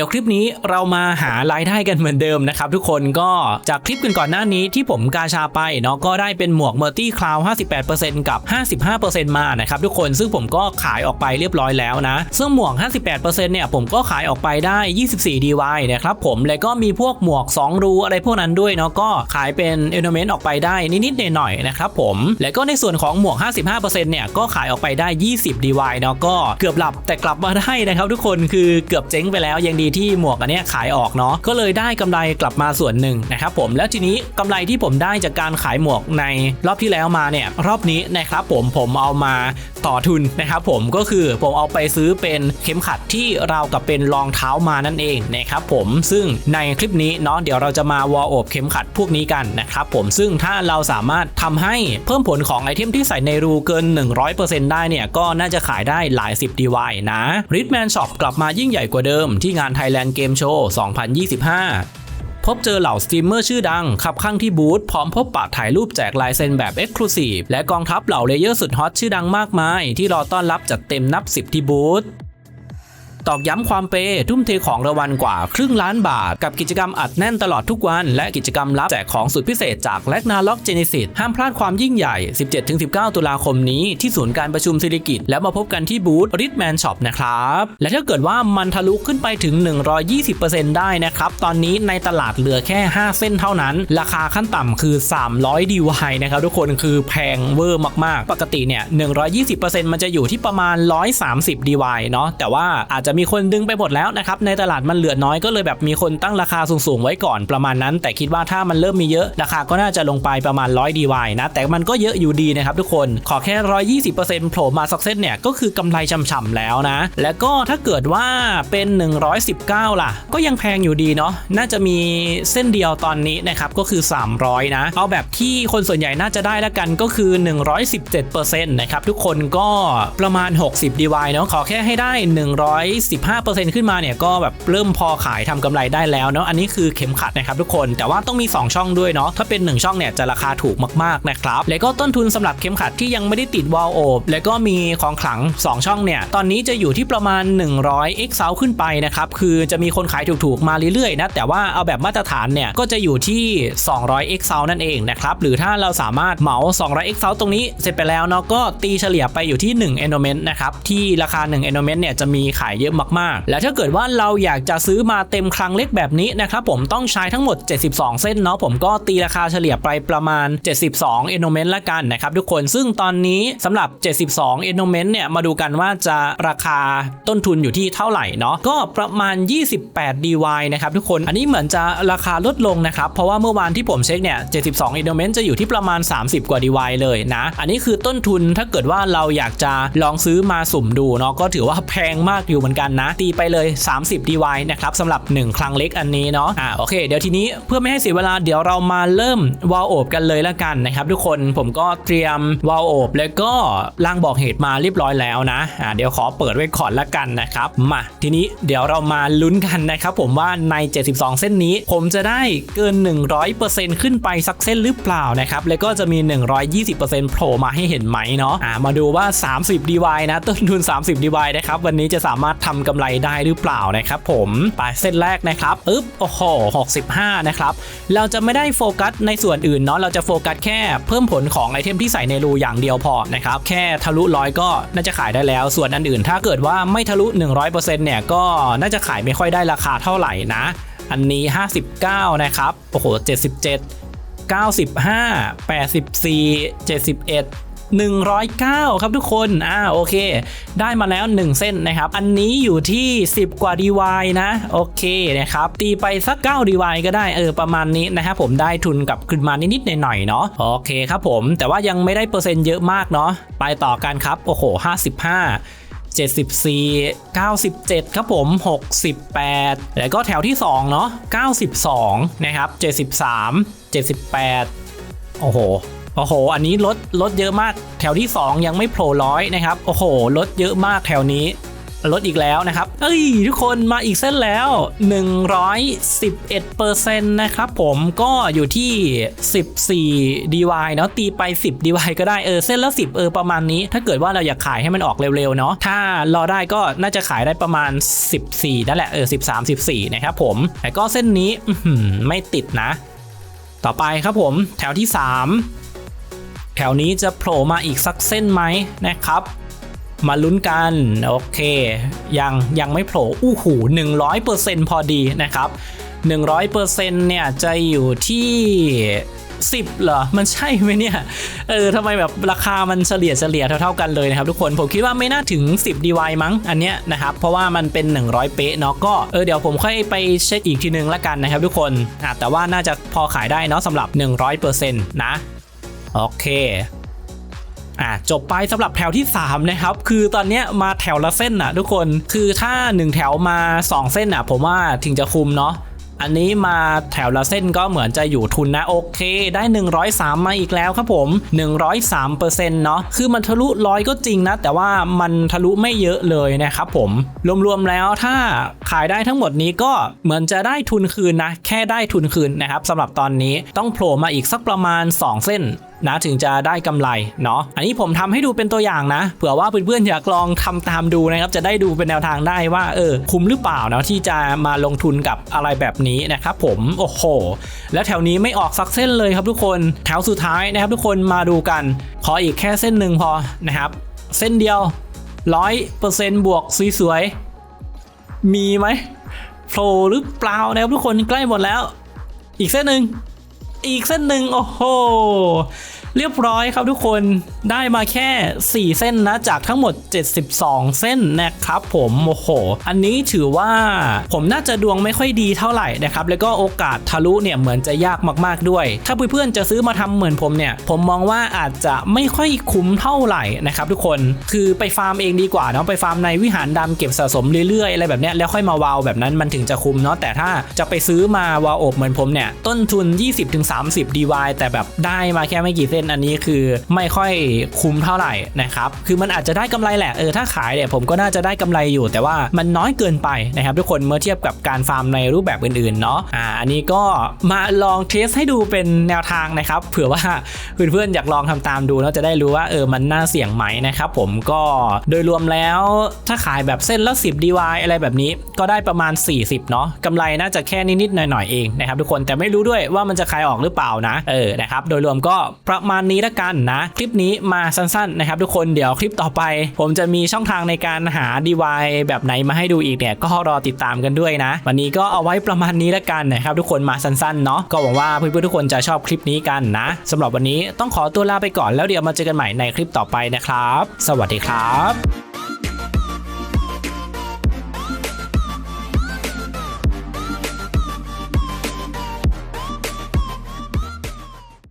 ดี๋ยวคลิปนี้เรามาหารายได้กันเหมือนเดิมนะครับทุกคนก็จากคลิปกันก่อนหน้านี้ที่ผมกาชาไปเนาะก็ได้เป็นหมวกเมอร์ตี้คลาว58%กับ 55%มานะครับทุกคนซึ่งผมก็ขายออกไปเรียบร้อยแล้วนะ ซึ่งหมวก 58%เนี่ยผมก็ขายออกไปได้ 24 DY นะครับผมแล้วก็มีพวกหมวก 2 รูอะไรพวกนั้นด้วยเนาะก็ขายเป็นเอลเมนต์ออกไปได้นิดๆหน่อยๆนะครับผมแล้วก็ในส่วนของหมวก 55%เนี่ยก็ขายออกไปได้ 20 DY เนาะก็เกือบหลับแต่กลับมาได้นะครับทุกคนคือเกือบเจ๊งไปแล้วยังดีที่หมวกอันนี้ขายออกเนาะก็เลยได้กำไรกลับมาส่วนหนึ่งนะครับผมแล้วทีนี้กำไรที่ผมได้จากการขายหมวกในรอบที่แล้วมาเนี่ยรอบนี้นะครับผมผมเอามาต่อทุนนะครับผมก็คือผมเอาไปซื้อเป็นเข็มขัดที่เรากับเป็นรองเท้ามานั่นเองนะครับผมซึ่งในคลิปนี้เนาะเดี๋ยวเราจะมาวอลโอบเข็มขัดพวกนี้กันนะครับผมซึ่งถ้าเราสามารถทำให้เพิ่มผลของไอเทมที่ใส่ในรูเกิน 100%ได้เนี่ยก็น่าจะขายได้หลาย 10 DY นะ Ritman Shop กลับมายิ่งใหญ่กว่าเดิมที่งาน Thailand Game Show 2025 พบเจอเหล่าสตรีมเมอร์ชื่อดัง ขับข้างที่บูธพร้อมพบปะถ่ายรูปแจกลายเซ็นแบบ Exclusive และกองทัพเหล่าเลเยอร์สุดฮอตชื่อดังมากมาย ที่รอต้อนรับจัดเต็มนับ 10 ที่บูธ ตอกย้ำความเปทุ่มเทของรางวัลกว่าครึ่งล้านบาท กับกิจกรรมอัดแน่นตลอดทุกวัน และกิจกรรมลับแจกของสุดพิเศษจากแลกนาล็อกเจเนซิสห้ามพลาดความยิ่งใหญ่ 17-19 ตุลาคมนี้ที่ศูนย์การประชุมศิริกิตแล้วมาพบกันที่บูธริทแมนช็อปนะครับ และถ้าเกิดว่ามันทะลุขึ้นไปถึง 120%ได้นะครับ ตอนนี้ในตลาดเหลือแค่ 5 เส้นเท่านั้น ราคาขั้นต่ำคือ 300 DY นะครับทุกคนคือแพงเวอร์มากๆ ปกติเนี่ย120%มันจะอยู่ที่ประมาณ 130 DY เนาะแต่ว่าอาจจะจะมีคนดึงไปหมดแล้วนะครับในตลาดมันเหลือน้อยก็เลยแบบมีคนตั้งราคาสูงๆไว้ก่อนประมาณนั้น แต่คิดว่าถ้ามันเริ่มมีเยอะราคาก็น่าจะลงไปประมาณ100 DY นะแต่มันก็เยอะอยู่ดีนะครับทุกคนขอแค่ 120%โผล่มาสักเส้นเนี่ยก็คือกำไรช่ำๆแล้วนะ แล้วก็ถ้าเกิดว่าเป็น 119 ล่ะ ก็ยังแพงอยู่ดีเนาะน่าจะมีเส้นเดียวตอนนี้นะครับก็คือ 300 นะ เอาแบบที่คนส่วนใหญ่น่าจะได้แล้วกันก็คือ 117%นะครับทุกคนก็ประมาณ 60 DY เนาะขอแค่ให้ได้115%ขึ้นมาเนี่ยก็แบบเริ่มพอขายทำกำไรได้แล้วเนาะอันนี้คือเข็มขัดนะครับทุกคนแต่ว่าต้องมี 2 ช่องด้วยเนาะถ้าเป็น 1 ช่องเนี่ยจะราคาถูกมากๆนะครับแล้วก็ต้นทุนสำหรับเข็มขัดที่ยังไม่ได้ติดวาล์วโอบแล้วก็มีของขลัง 2 ช่องเนี่ยตอนนี้จะอยู่ที่ประมาณ 100 x เซาขึ้นไปนะครับคือจะมีคนขายถูกๆมาเรื่อยๆนะแต่ว่าเอาแบบมาตรฐานเนี่ยก็จะอยู่ที่ 200 x เซานั่นเองนะครับหรือถ้าเราสามารถเหมา 200 x เซาตรงนี้เสร็จไปแล้วเนาะก็ตีเฉลี่ยไปอยู่ที่1 endowment นะครับที่ราคา1 endowment เนี่ยจะมีขายเยอะมากๆ แล้วถ้าเกิดว่าเราอยากจะซื้อมาเต็มคลังเล็กแบบนี้นะครับผมต้องใช้ทั้งหมด 72 เส้นเนาะผมก็ตีราคาเฉลี่ยไปประมาณ 72 endowment ละกันนะครับทุกคนซึ่งตอนนี้สำหรับ 72 endowment เนี่ยมาดูกันว่าจะราคาต้นทุนอยู่ที่เท่าไหร่เนาะก็ประมาณ 28 DY นะครับทุกคนอันนี้เหมือนจะราคาลดลงนะครับเพราะว่าเมื่อวานที่ผมเช็คเนี่ย72 endowment จะอยู่ที่ประมาณ 30 กว่า DY เลยนะ อันนี้คือต้นทุนถ้าเกิดว่าเราอยากจะลองซื้อมาสุ่มดูเนาะก็ถือว่าแพงมากอยู่เหมือนกันนะ ตีไปเลย 30 DY นะครับสำหรับ 1 ครั้งเล็กอันนี้เนาะอ่าโอเค เดี๋ยวทีนี้เพื่อไม่ให้เสียเวลาเดี๋ยวเรามาเริ่มวาลโอบกันเลยละกันนะครับทุกคนผมก็เตรียมวาลโอบแล้วก็ล่างบอกเหตุมาเรียบร้อยแล้วนะอ่าเดี๋ยวขอเปิดไว้ก่อนละกันนะครับมาทีนี้เดี๋ยวเรามาลุ้นกันนะครับผมว่าใน 72 เส้นนี้ ผมจะได้เกิน 100%ขึ้นไปสักเส้นหรือเปล่านะครับแล้วก็จะมี 120%โผล่มาให้เห็นไหมเนาะอ่ามาดูว่า 30 DY นะต้นทุน 30 DY นะครับวันนี้จะสามารถททำกำไรได้หรือเปล่านะครับผมไปเส้นแรกนะครับอึ๊บโอ้โห65 นะครับ เราจะไม่ได้โฟกัสในส่วนอื่นเนาะเราจะโฟกัสแค่เพิ่มผลของไอเทมที่ใส่ในรูอย่างเดียวพอนะครับแค่ทะลุร้อยก็น่าจะขายได้แล้ว ส่วนอันอื่นถ้าเกิดว่าไม่ทะลุ 100%เนี่ยก็น่าจะขายไม่ค่อยได้ราคาเท่าไหร่นะ อันนี้ 59 นะครับโอ้โห77 95 84 71 109 ครับทุกคน อ่าโอเค ได้มาแล้ว 1 เส้นนะครับ อันนี้อยู่ที่ 10 กว่า DY นะ โอเคนะครับ ตีไปสัก 9 DY ก็ได้เออประมาณนี้นะครับผมได้ทุนกลับขึ้นมานิดๆหน่อยๆเนาะโอเคครับผม แต่ว่ายังไม่ได้เปอร์เซ็นต์เยอะมากเนาะไปต่อกันครับ โอ้โห 55 74 97 ครับผม 68 แล้วก็แถวที่ 2 เนาะ92 นะครับ 73 78 โอ้โห โอ้โห อันนี้ลดลดเยอะมาก แถวที่ 2 ยังไม่โผล่ร้อยนะครับ โอ้โห ลดเยอะมากแถวนี้ ลดอีกแล้วนะครับ เอ้ย ทุกคนมาอีกเส้นแล้ว 111%นะครับผมก็อยู่ที่ 14 DY เนาะตีไป 10 DY ก็ได้เออเส้นละ 10 เออประมาณนี้ ถ้าเกิดว่าเราอยากขายให้มันออกเร็วๆเนาะถ้ารอได้ก็น่าจะขายได้ประมาณ 14 นั่นแหละเออ13 14 นะครับผมแต่ก็เส้นนี้ไม่ติดนะ ต่อไปครับผมแถวที่ 3 แถวนี้จะโผล่มาอีกสักเส้นไหมนะครับ มาลุ้นกัน โอเค ยังยังไม่โผล่อู้หู100%พอดีนะครับ 100%เนี่ยจะอยู่ที่ 10เหรอ มันใช่ไหมเนี่ย เออทำไมแบบราคามันเฉลี่ยเฉลี่ยเท่าๆกันเลยนะครับทุกคน ผมคิดว่าไม่น่าถึง 10 DY มั้งอันเนี้ยนะครับ เพราะว่ามันเป็น 100 เป๊ะเนาะก็เออเดี๋ยวผมค่อยไปเช็คอีกทีนึงละกันนะครับทุกคนอะแต่ว่าน่าจะพอขายได้เนาะสำหรับ 100%นะ โอเคอะจบไปสำหรับแถวที่ 3 นะครับ คือตอนเนี้ยมาแถวละเส้นน่ะ ทุกคนคือถ้า 1 แถวมา 2 เส้นอะ ผมว่าถึงจะคุมเนาะอันนี้มาแถวละเส้นก็เหมือนจะอยู่ทุนนะโอเค ได้ 103 มาอีกแล้วครับผม 103%เนาะคือมันทะลุร้อยก็จริงนะ แต่ว่ามันทะลุไม่เยอะเลยนะครับผม รวมๆแล้วถ้าขายได้ทั้งหมดนี้ก็เหมือนจะได้ทุนคืนนะ แค่ได้ทุนคืนนะครับสำหรับตอนนี้ต้องโผล่มาอีกสักประมาณ 2 เส้น นะถึงจะได้กำไรเนาะอันนี้ผมทำให้ดูเป็นตัวอย่างนะเผื่อว่าเพื่อนๆอยากลองทำตามดูนะครับจะได้ดูเป็นแนวทางได้ว่าเออคุ้มหรือเปล่านะที่จะมาลงทุนกับอะไรแบบนี้นะครับผมโอ้โห แล้วแถวนี้ไม่ออกสักเส้นเลยครับทุกคนแถวสุดท้ายนะครับทุกคนมาดูกัน ขออีกแค่เส้นหนึ่งพอนะครับ เส้นเดียวร้อยเปอร์เซ็นต์บวกสวยๆมีไหมโผล่หรือเปล่านะครับทุกคนใกล้หมดแล้ว อีกเส้นหนึ่ง อีกเส้นหนึ่งโอ้โหเรียบร้อยครับทุกคนได้มาแค่ 4 เส้นนะจากทั้งหมด 72 เส้นนะครับผมโอ้โห อันนี้ถือว่าผมน่าจะดวงไม่ค่อยดีเท่าไหร่นะครับ แล้วก็โอกาสทะลุเนี่ยเหมือนจะยากมากๆด้วย ถ้าเพื่อนๆจะซื้อมาทำเหมือนผมเนี่ย ผมมองว่าอาจจะไม่ค่อยคุ้มเท่าไหร่นะครับทุกคนคือไปฟาร์มเองดีกว่าเนาะไปฟาร์มในวิหารดำเก็บสะสมเรื่อยๆอะไรแบบเนี้ยแล้วค่อยมาวาวแบบนั้นมันถึงจะคุ้มเนาะแต่ถ้าจะไปซื้อมาวาวอบเหมือนผมเนี่ยต้นทุน 20-30 DY แต่แบบได้มาแค่ไม่กี่เส้นอันนี้คือไม่ค่อยคุ้มเท่าไหร่นะครับคือมันอาจจะได้กำไรแหละเออถ้าขายเนี่ยผมก็น่าจะได้กำไรอยู่ แต่ว่ามันน้อยเกินไปนะครับทุกคนเมื่อเทียบกับการฟาร์มในรูปแบบอื่นๆเนาะอ่าอันนี้ก็มาลองเทสให้ดูเป็นแนวทางนะครับเผื่อว่าเพื่อนๆอยากลองทำตามดูแล้วจะได้รู้ว่าเออมันน่าเสี่ยงไหมนะครับผมก็โดยรวมแล้วถ้าขายแบบเส้นละ10 DY อะไรแบบนี้ก็ได้ประมาณ 40 เนาะกำไรน่าจะแค่นิดๆหน่อยๆเองนะครับทุกคนแต่ไม่รู้ด้วยว่ามันจะขายออกหรือเปล่านะเออนะครับโดยรวมก็ประมาณนี้ละกันนะ คลิปนี้มาสั้นๆนะครับทุกคนเดี๋ยวคลิปต่อไป ผมจะมีช่องทางในการหาดีวัยแบบไหนมาให้ดูอีกเนี่ยก็รอติดตามกันด้วยนะ วันนี้ก็เอาไว้ประมาณนี้ละกันนะครับทุกคนมาสั้นๆเนาะก็หวังว่าเพื่อนๆทุกคนจะชอบคลิปนี้กันนะสำหรับวันนี้ต้องขอตัวลาไปก่อนแล้วเดี๋ยวมาเจอกันใหม่ในคลิปต่อไปนะครับ สวัสดีครับ